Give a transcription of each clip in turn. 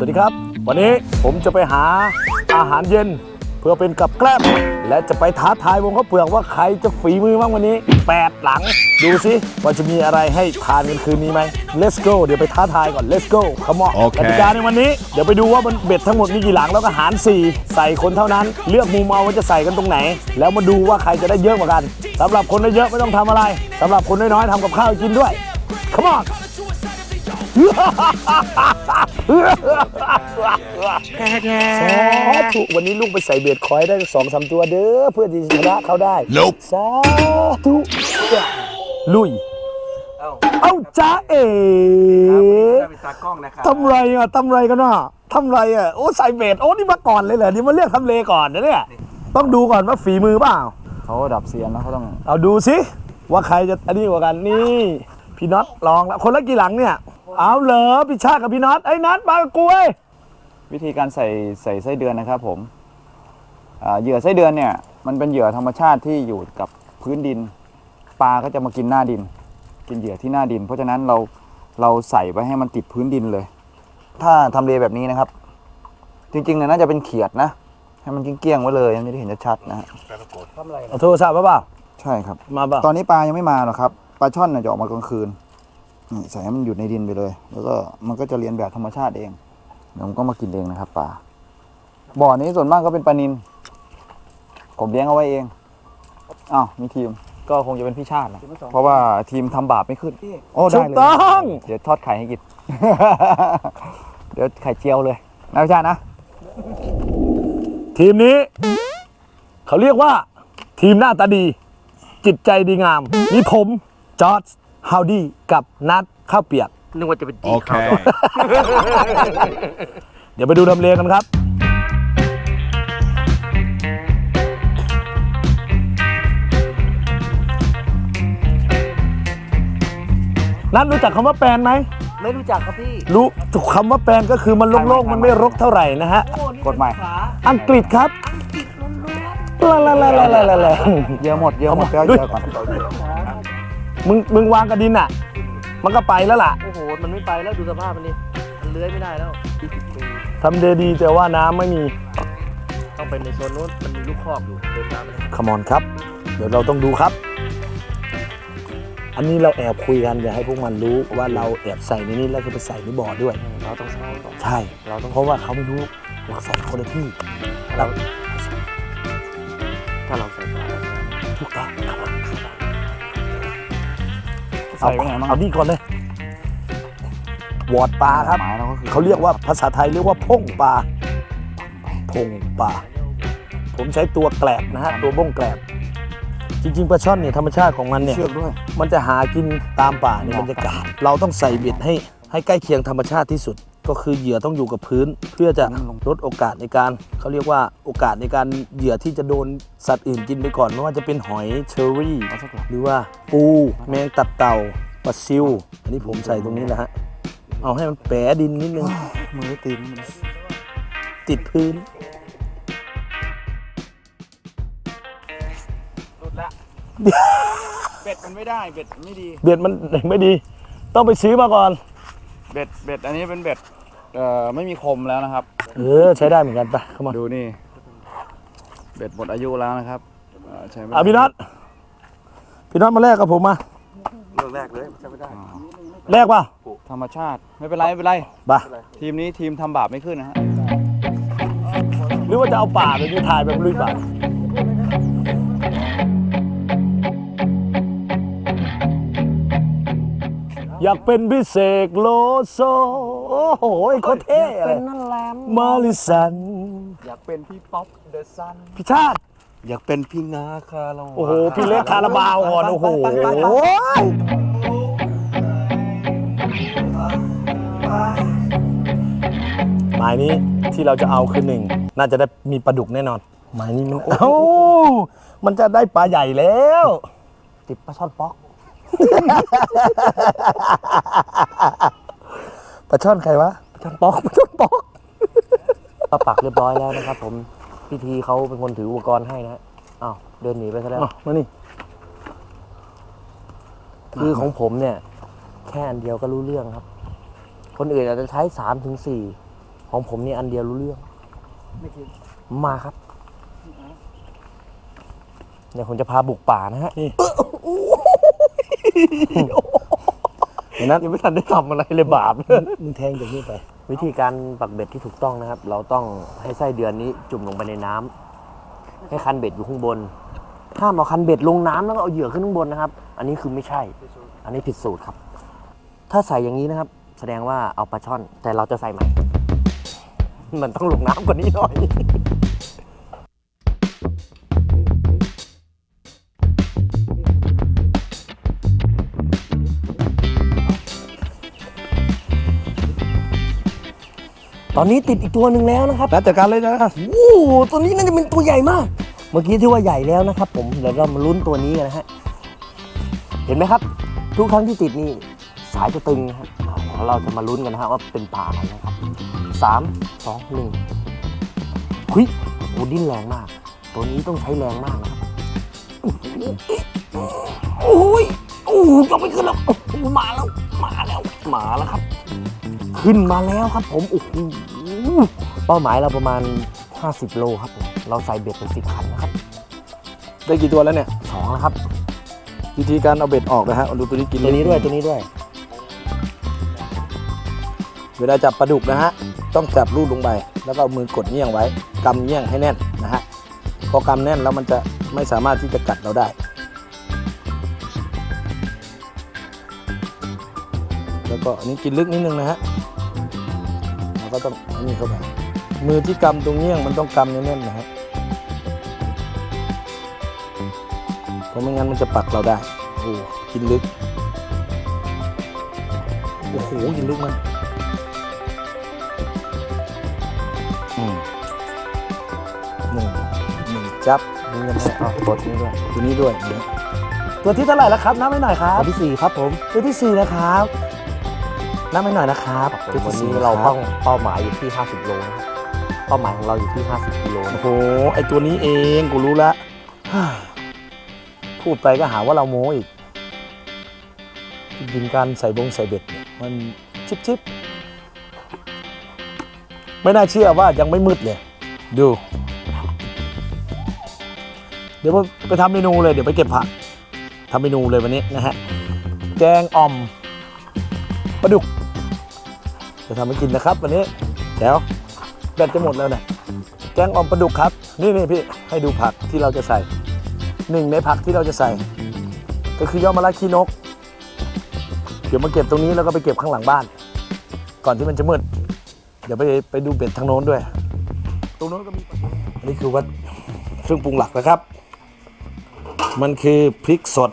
สวัสดีครับ วันนี้ผมจะไปหาอาหารเย็น เพื่อเป็นกับแกล้มและจะไปท้าทายวงข้าวเปลือกว่าใครจะฝีมือบ้างวันนี้ 8 หลัง ดูสิว่าจะมีอะไรให้ทานกันคืนนี้ไหม Let's go เดี๋ยวไปท้าทายก่อน Let's go ขมอกโอเคกติกาในวันนี้ เดี๋ยวไปดูว่ามันเบ็ดทั้งหมดมีกี่หลังแล้วก็หาร 4 ใส่คนเท่านั้น เลือกมุมเอาว่าจะใส่กันตรงไหน แล้วมาดูว่าใครจะได้เยอะกว่ากันสำหรับคนได้เยอะไม่ต้องทำอะไรสำหรับคนน้อยๆทำกับข้าวให้กินด้วย Come on สาธุวันนี้ลูกไปใส่เบ็ดคอยได้สองสามตัวเด้อเพื่อที่จะชนะเขาได้ Nope สาธุลุย เอ้าจ้าเอ๋เป็นตากล้องนะครับทำไรอะทำไรกันน่ะทำไรอะโอ้ใส่เบ็ดโอ้นี่มาก่อนเลยเหรอนี่มาเลือกทำเลก่อนนะเนี่ยต้องดูก่อนว่าฝีมือเปล่า เขาดับเสียงแล้วเขาต้องเอาดูสิว่าใครจะอันนี้กว่ากันนี่พี่น็อตลองแล้วคนละกี่หลังเนี่ย เอาเหรอพี่ชาติกับพี่น็อตไอ้น็อตมากับกูเว้ยวิธีการใส่ใส่ไส้เดือนนะครับผมอ่าเหยื่อไส้เดือนเนี่ย มันเป็นเหยื่อธรรมชาติที่อยู่กับพื้นดิน ปลาก็จะมากินหน้าดิน กินเหยื่อที่หน้าดิน เพราะฉะนั้นเราเราใส่ไว้ให้มันติดพื้นดินเลย ถ้าทำเลแบบนี้นะครับ จริงๆเนี่ยน่าจะเป็นเขียดนะ ให้มันเกลี้ยงๆไว้เลยมันจะได้เห็นชัดๆนะฮะเอาโทรศัพท์มาเปล่าใช่ครับ มาเปล่าตอนนี้ปลายังไม่มาหรอกครับปลาช่อนเนี่ยจะออกมากลางคืนนี่ ใส่ให้มันอยู่ในดินไปเลย แล้วก็มันก็จะเรียนแบบธรรมชาติเองเดี๋ยวมันก็มากินเองนะครับปลาบ่อนี้ส่วนมากก็เป็นปลานินผมเลี้ยงเอาไว้เองอ้าวมีทีมก็คงจะเป็นพี่ชาตินะเพราะว่าทีมทำบาปไม่ขึ้น โอ้ถูได้กเลยต้องเดี๋ยวทอดไข่ให้กินเดี๋ยวไข่เจียวเลยนะพี่ชาตินะ ทีมนี้ เขาเรียกว่า ทีมหน้าตาดี จิตใจดีงามมีผมจอร์จ ฮาวดี้กับนัดข้าวเปียก นึกว่าจะเป็นจี Okay. เดี๋ยวไปดูดำเลกันครับ นัดรู้จักคำว่าแปลนไหม ไม่รู้จักครับพี่รู้คำว่าแปลนก็คือมันโล่งๆ มันไม่รกเท่าไหร่นะฮะกฎหมายอังกฤษครับลาลาลาลาลาลาลา เยอะหมดเยอะหมดเอาเยมาอะเยอะก่อน มึงมึงวางกระดินอะ มันก็ไปแล้วล่ะโอ้โห มันไม่ไปแล้วดูสภาพมันนี่มันเลื้อยไม่ได้แล้ว20ปีทำเดดีแต่ว่าน้ำไม่มีต้องเป็นในโซนนู้นมันมีลูกคอกอยู่เดินตามไปเลยคมอนครับ เดี๋ยวเราต้องดูครับ อันนี้เราแอบคุยกันอย่าให้พวกมันรู้ว่าเราแอบใส่ในนี้แล้วจะไปใส่ในบ่อด้วย เราต้องใช้ก่อนใช่ เราต้องเพราะว่าเขาไม่รู้เราใส่คนละที่เราถ้าเราใส่ปลาแล้วใช่ไหมทุกตา ใส่ไว้ไหนบ้างเอานี่ก่อนเลย วอดปลาครับ หมายเราก็คือเขาเรียกว่าภาษาไทยเรียกว่าพงปลาพงปลาผมใช้ตัวแกลบนะฮะตัวบ้งแกลบ จริงๆปลาช่อนเนี่ยธรรมชาติของมันเนี่ย เชือกด้วย มันจะหากินตามป่าในบรรยากาศ เราต้องใส่เบ็ดให้ให้ใกล้เคียงธรรมชาติที่สุด ก็คือเหยื่อต้องอยู่กับพื้น เพื่อจะลดโอกาสในการเขาเรียกว่าโอกาสในการเหยื่อที่จะโดนสัตว์อื่นกินไปก่อนไม่ว่าจะเป็นหอยเชอรี่เอาสักหน่อยหรือว่าปูแมงตับเต่าปลาซิว อันนี้ผมใส่ตรงนี้แหละฮะเอาให้มันแปะดินนิดนึงมือตีนมันติดพื้นรุดละเบ็ดมันไม่ได้เบ็ดมันไม่ดี เบ็ดมันไม่ดี ต้องไปซื้อมาก่อน เบ็ดเบ็ดอันนี้เป็นเบ็ด เอ่อไม่มีคมแล้วนะครับ เออใช้ได้เหมือนกันไปเข้ามาดูนี่ เบ็ดหมดอายุแล้วนะครับเอ่อใช้ไม่ได้อะพี่น็อตพี่น็อตมาแลกกับผมมาเรื่องแรกเลยใช่ไม่ได้แลกป่ะธรรมชาติไม่เป็นไรไม่เป็นไร บ่าทีมนี้ทีมทำบาปไม่ขึ้นนะฮะหรือว่าจะเอาป่าไปถ่ายแบบลุยป่าอยากเป็นพิเศษโลโซ โอ้โหโคตรเท่เลยมาริสัน อยากเป็นพี่ป๊อปเดอะซันพี่ชาติ อยากเป็นพี่งาคาราโอ้โห พี่เล็กคาราบาวก่อนโอ้โห หมายนี้ที่เราจะเอาคือหนึ่ง น่าจะได้มีปลาดุกแน่นอน หมายนี้มันเอ้ามันจะได้ปลาใหญ่แล้ว ติดปลาช่อนป๊อก ปลาช่อนใครวะปลาช่อนปอกปลาช่อนปอกก็ปักเรียบร้อยแล้วนะครับ ผมพิธีเขาเป็นคนถืออุปกรณ์ให้นะฮะอ้าวเดินหนีไปซะแล้วอะมานี่คือของผมเนี่ย แค่อันเดียวก็รู้เรื่องครับ คนอื่นอาจจะใช้สามถึงสี่ของผมนี่อันเดียวรู้เรื่อง ไม่ถึงมาครับเดี๋ยวผมจะพาบุกป่านะฮะ นี่ เห็นนั้นยังไม่ทันได้ทำอะไรเลยบาป มึงแทงจากนี้ไป วิธีการปักเบ็ดที่ถูกต้องนะครับ เราต้องให้ไส้เดือนนี้จุ่มลงไปในน้ำให้คันเบ็ดอยู่ข้างบนห้ามเอาคันเบ็ดลงน้ำแล้วก็เอาเหยื่อขึ้นข้างบนนะครับ อันนี้คือไม่ใช่ อันนี้ผิดสูตรครับ ถ้าใส่อย่างนี้นะครับ แสดงว่าเอาปลาช่อนแต่เราจะใส่ไหมมันต้องลงน้ำกว่านี้หน่อย ตอนนี้ติดอีกตัวหนึ่งแล้วนะครับแล้วจัดการเลยนะโอ้โหตัวนี้น่าจะเป็นตัวใหญ่มาก เมื่อกี้ที่ว่าใหญ่แล้วนะครับ ผมเดี๋ยวเรามาลุ้นตัวนี้กันนะฮะเห็นไหมครับ ทุกครั้งที่ติดนี่สายจะตึงนะครับแล้วเราจะมาลุ้นกันนะฮะว่าเป็นปลาอะไรนะครับสามสองหนึ่งคุยโอ้ดิ้นแรงมาก ตัวนี้ต้องใช้แรงมากนะครับโอ้ยโอ้โหยกไม่ขึ้นแล้วโอ้โหมาแล้วมาแล้วมาแล้วครับ ขึ้นมาแล้วครับผมโอ้โหเป้าหมายเราประมาณ 50 โลครับผมเราใส่เบ็ดไปสิบคันนะครับได้กี่ตัวแล้วเนี่ยสองแล้วครับวิธีการเอาเบ็ดออกนะฮะเอาดูตัวนี้กินตัวนี้ด้วยตัวนี้ด้วย เวลาจับปลาดุกนะฮะต้องจับลูดลงไปแล้วก็เอามือกดเงี้ยงไว้กำเงี้ยงให้แน่นนะฮะพอกำแน่นแล้วมันจะไม่สามารถที่จะกัดเราได้แล้วก็อันนี้กินลึกนิดนึงนะฮะ แล้วก็ต้องอันนี้เข้าไปมือที่กำตรงเงี้ยงมันต้องกำแน่นๆนะฮะเพราะไม่งั้นมันจะปักเราได้โอ้กินลึกโอ้โหกินลึกมันอืมหนึ่งหนึ่งจับนี่ยังไม่เอาตัวนี้ด้วยตัวนี้ด้วยนะตัวที่เท่าไหร่แล้วครับนับให้หน่อยครัตับวที่สี่ครับผมตัวที่สี่นะครับ นับให้หน่อยนะครับผมวันนี้เราเป้าเป้าหมายอยู่ที่ 50 โลนะครับเป้าหมายของเราอยู่ที่ 50 กิโลโอ้นะโห ไอตัวนี้เอง กูรู้ละฮ่าพูดไปก็หาว่าเราโม้อีกจริงๆการใส่บงใส่เบ็ดเนี่ยมันชิบชิบๆไม่น่าเชื่อว่ายังไม่มืดเลย ดู เดี๋ยวไปทำเมนูเลย เดี๋ยวไปเก็บผักทำเมนูเลยวันนี้นะฮะ แกงอ่อมปลาดุก จะทำให้กินนะครับ วันนี้เดี๋ยวแบตจะหมดแล้วเนี่ยแกงอ่อมปลาดุกครับ นี่นี่พี่ให้ดูผักที่เราจะใส่หนึ่งในผักที่เราจะใส่ ก็คือยอดมะระขี้นก เดี๋ยวมาเก็บตรงนี้แล้วก็ไปเก็บข้างหลังบ้าน ก่อนที่มันจะมืดเดี๋ยวไปไปดูเบ็ดทางโน้นด้วย ตรงโน้นก็มีอันนี้คือวัดเครื่องปรุงหลักนะครับ มันคือพริกสด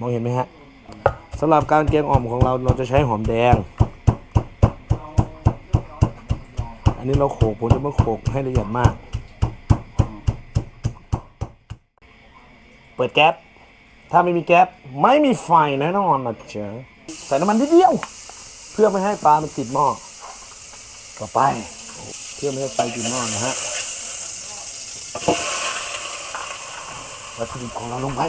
มองเห็นไหมฮะสำหรับการแกงอ่อมของเราเราจะใช้หอมแดง นนี้เราโขลกผมจะมาโขลกให้ละเอียดมาก เปิดแก๊ส ถ้าไม่มีแก๊สไม่มีไฟแน่นอนนะเจ๊ใส่น้ำมันนิดเดียว เพื่อไม่ให้ปลามันติดหม้อ ต่อไป เพื่อไม่ให้ไฟติดหม้อนะฮะวัตถุดิบของเราลงไป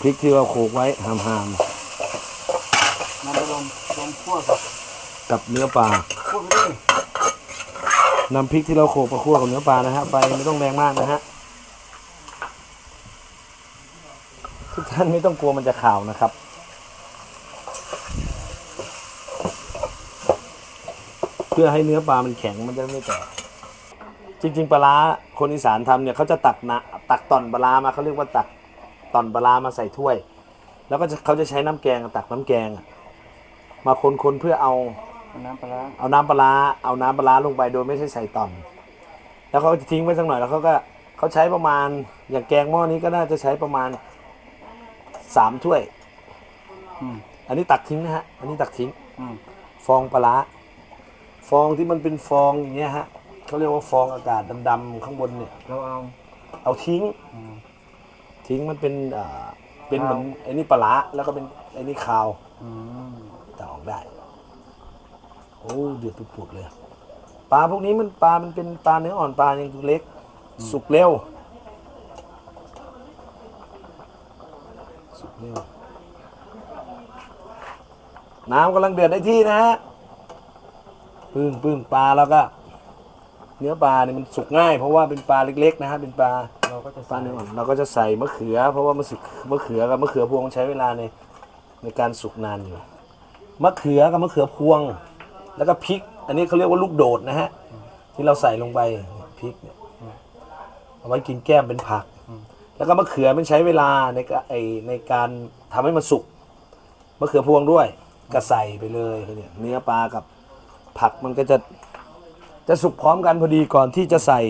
พริกที่เราโขลกไว้หามหาม นำไปลงลงคั่วกับกับเนื้อปลา คั่วไปด้วยนำพริกที่เราโขลกมาคั่วกับเนื้อปลานะฮะไฟไม่ต้องแรงมากนะฮะทุกท่านไม่ต้องกลัวมันจะข่าวนะครับ เพื่อให้เนื้อปลามันแข็งมันจะไม่แตกจริง ๆปลาร้าคนอีสานทำเนี่ยเขาจะตักนะตักตอนปลาร้ามาเขาเรียกว่าตักตอนปลาร้ามาใส่ถ้วย แล้วก็จะเขาจะใช้น้ำแกงตักน้ำแกงอะ มาคนๆเพื่อเอาน้ำปลาร้าเอาน้ำปลาร้าเอาน้ำปลาร้าลงไปโดยไม่ใช่ใส่ต่อม แล้วเขาจะทิ้งไว้สักหน่อยแล้วเขาก็เขาใช้ประมาณอย่างแกงหม้อนี้ก็น่าจะใช้ประมาณสามถ้วย อืมอันนี้ตักทิ้งนะฮะ อันนี้ตักทิ้ง อืมฟองปลาร้าฟองที่มันเป็นฟองอย่างเงี้ยฮะเขาเรียกว่าฟองอากาศดำๆข้างบนเนี่ย เราเอาเอาทิ้ง อืม ทิ้งมันเป็นอ่าเป็นเหมือนคาวไอ้นี่ปลาร้าแล้วก็เป็นไอ้นี่คาว อืม จะออกได้ โอ้เดือดปุดๆเลยปลาพวกนี้มันปลา มันเป็นปลาเนื้ออ่อนปลายังเล็ก สุกเร็ว สุกเร็ว น้ำกำลังเดือดได้ที่นะฮะปึ้งปึ้งปลาแล้วก็ เนื้อปลาเนี่ยมันสุกง่าย เพราะว่าเป็นปลาเล็ก ๆ นะฮะเป็นปลาเราก็จะปลาเนื้ออ่อนเราก็จะใส่มะเขือ เพราะว่ามะเขือมะเขือกับมะเขือพวงใช้เวลาในในการสุกนานอยู่ มะเขือกับมะเขือพวง แล้วก็พริก อันนี้เขาเรียกว่าลูกโดดนะฮะ ที่เราใส่ลงไปพริกเนี่ยเอาไว้กินแก้มเป็นผัก แล้วก็มะเขือมันใช้เวลาในไอในการทำให้มันสุกมะเขือพวงด้วยก็ใส่ไปเลยเนี่ยเนื้อปลากับผักมันก็จะจะสุกพร้อมกันพอดีก่อนที่จะใส่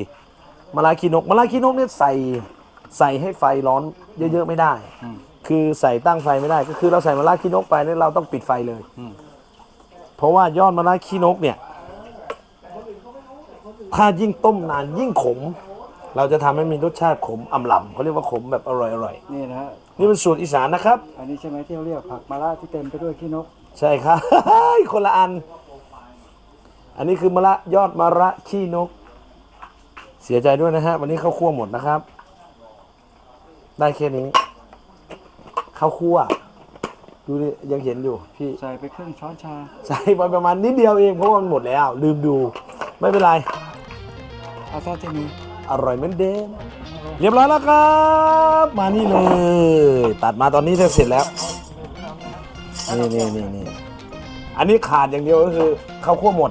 มะลาคีนกมะลาคีนกเนี่ยใส่ใส่ให้ไฟร้อนเยอะๆไม่ได้ คือใส่ตั้งไฟไม่ได้ ก็คือเราใส่มะลาคีนกไปเนี่ยเราต้องปิดไฟเลยเพราะว่ายอดมะลาคีนกเนี่ย ถ้ายิ่งต้มนานยิ่งขม เราจะทำให้มีรสชาติขมอ่ำล่ำเขาเรียกว่าขมแบบอร่อยอร่อยนี่นะฮะ ๆนี่เป็นสูตรอีสานนะครับ อันนี้ใช่ไหมที่เราเรียกผักมะระที่เต็มไปด้วยขี้นก ใช่ครับ คนละอัน อันนี้คือมะระยอดมะระขี้นก เสียใจด้วยนะฮะ วันนี้ข้าวคั่วหมดนะครับ ได้แค่นี้ ข้าวคั่วดูดิยังเห็นอยู่พี่ ใส่ไปครึ่งช้อนชา ใส่ไปประมาณนิดเดียวเองเพราะว่ามันหมดแล้ว ลืมดู ไม่เป็นไร เอาเท่าที่มีอร่อยเหมือนเดิมเรียบร้อยแล้วครับ มานี่เลย ตัดมาตอนนี้เสร็จแล้วนี่นี่นี่นี่อันนี้ขาดอย่างเดียวก็คือข้าวคั่วหมด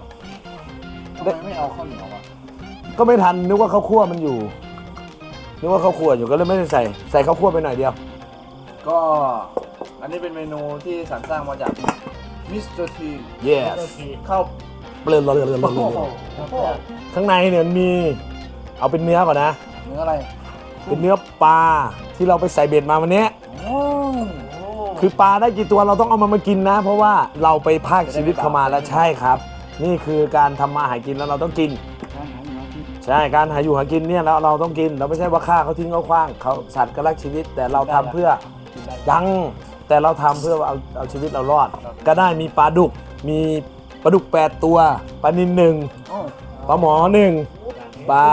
ทำไมไม่เอาข้าวเหนียวอะก็ไม่ทันนึกว่าข้าวคั่วมันอยู่นึกว่าข้าวคั่วอยู่ก็เลยไม่ได้ใส่ใส่ข้าวคั่วไปหน่อยเดียว ก็อันนี้เป็นเมนูที่สรรสร้างมาจากมิสเตอร์ที yes ข้าวเปลือยเลยเลยข้างในเนี่ยมี เอาเป็นเนื้อก่อนนะ เนื้ออะไร เป็นเนื้อปลาที่เราไปใส่เบ็ดมาวันนี้คือปลาได้กี่ตัวเราต้องเอามันมากินนะ เพราะว่าเราไปพากชีวิตเข้ามาแล้วใช่ครับ นี่คือการทำมาหากินแล้วเราต้องกินการหาอยู่ที่ใช่การหาอยู่หากินเนี่ยแล้วเราต้องกิน เราไม่ใช่ว่าฆ่าเขาทิ้งเขาคว้างเขาสัตว์ก็รักชีวิต แต่เราทำเพื่อ ยังแต่เราทำเพื่อเอาเอาชีวิตเรารอด ก็ได้มีปลาดุก มีปลาดุก8ตัวปลานินหนึ่งโอ้ปลาหมอหนึ่งปลา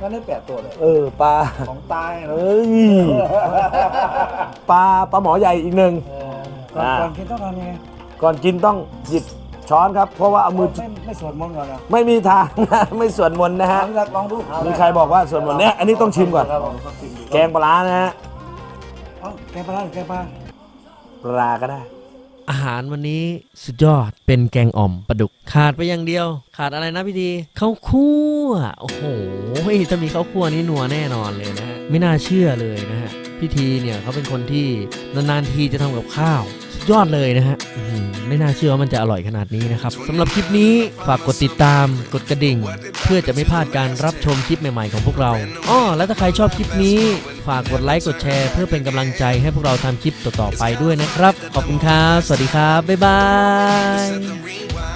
ก็ได้แปดตัวเลยเออปลาของตายเหรอเอ้ยปลาปลาหมอใหญ่อีกหนึ่ง ก่อนอ่า ก่อนกินต้องทำยังไงก่อนกินต้องหยิบช้อนครับ เพราะว่าเอามือไม่ไม่สวดมนต์ก่อนเหรอไม่มีทาง ไม่สวดมนต์นะฮะอยากลองดูมีใครบอกว่าสวดมนต์เนี่ยอันนี้ต้องชิมก่อนครับผมต้องชิมดูแกงปลาร้านะฮะ เอ้าแกงปลาร้าหรือแกงปลาปลาก็ได้ อาหารวันนี้สุดยอดเป็นแกงอ่อมปลาดุก ขาดไปอย่างเดียว ขาดอะไรนะพี่ทีข้าวคั่ว โอ้โหถ้ามีข้าวคั่วนี่นัวแน่นอนเลยนะฮะไม่น่าเชื่อเลยนะฮะ พี่ทีเนี่ยเขาเป็นคนที่นานๆทีจะทำกับข้าว สุดยอดเลยนะฮะไม่น่าเชื่อว่ามันจะอร่อยขนาดนี้นะครับสำหรับคลิปนี้ฝากกดติดตามกดกระดิ่ง เพื่อจะไม่พลาดการรับชมคลิปใหม่ๆของพวกเราอ้อแล้วถ้าใครชอบคลิปนี้ ฝากกดไลค์กดแชร์ เพื่อเป็นกำลังใจให้พวกเราทำคลิปต่อๆไปด้วยนะครับ ขอบคุณครับสวัสดีครับบ๊ายบาย